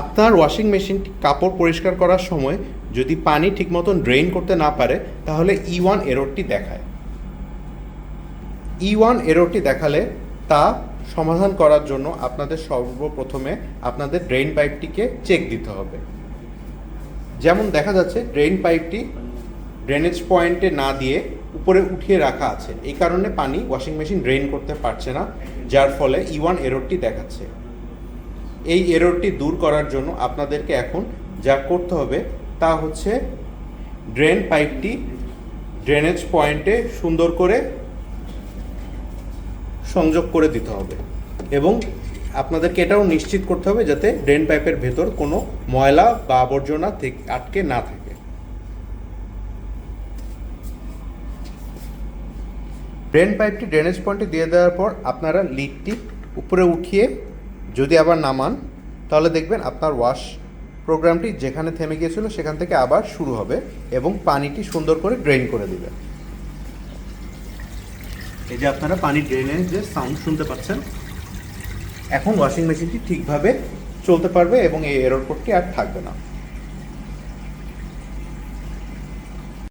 আপনার ওয়াশিং মেশিনটি কাপড় পরিষ্কার করার সময় যদি পানি ঠিক মতন ড্রেন করতে না পারে, তাহলে ই ওয়ান এররটি দেখায়। ই ওয়ান এররটি দেখালে তা সমাধান করার জন্য আপনাদের সর্বপ্রথমে আপনাদের ড্রেন পাইপটিকে চেক দিতে হবে। যেমন দেখা যাচ্ছে ড্রেন পাইপটি ড্রেনেজ পয়েন্টে না দিয়ে উপরে উঠিয়ে রাখা আছে। এই কারণে পানি ওয়াশিং মেশিন ড্রেন করতে পারছে না, যার ফলে ই ওয়ান এররটি দেখাচ্ছে। এই এররটি দূর করার জন্য আপনাদেরকে এখন যা করতে হবে তা হচ্ছে ড্রেন পাইপটি ড্রেনেজ পয়েন্টে সুন্দর করে সংযোগ করে দিতে হবে এবং আপনাদেরকে এটাও নিশ্চিত করতে হবে যাতে ড্রেন পাইপের ভেতর কোনো ময়লা বা আবর্জনা আটকে না থাকে। ড্রেন পাইপটি ড্রেনেজ পয়েন্টে দিয়ে দেওয়ার পর আপনারা লিডটি উপরে উঠিয়ে যদি আবার নামান তাহলে দেখবেন আপনার ওয়াশ প্রোগ্রামটি যেখানে থেমে গিয়েছিল সেখান থেকে আবার শুরু হবে এবং পানিটি সুন্দর করে ড্রেন করে দিবে। এই যে আপনারা পানি ড্রেনের যে সাউন্ড শুনতে পাচ্ছেন, এখন ওয়াশিং মেশিনটি ঠিকভাবে চলতে পারবে এবং এই এরর কোডটি আর থাকবে না।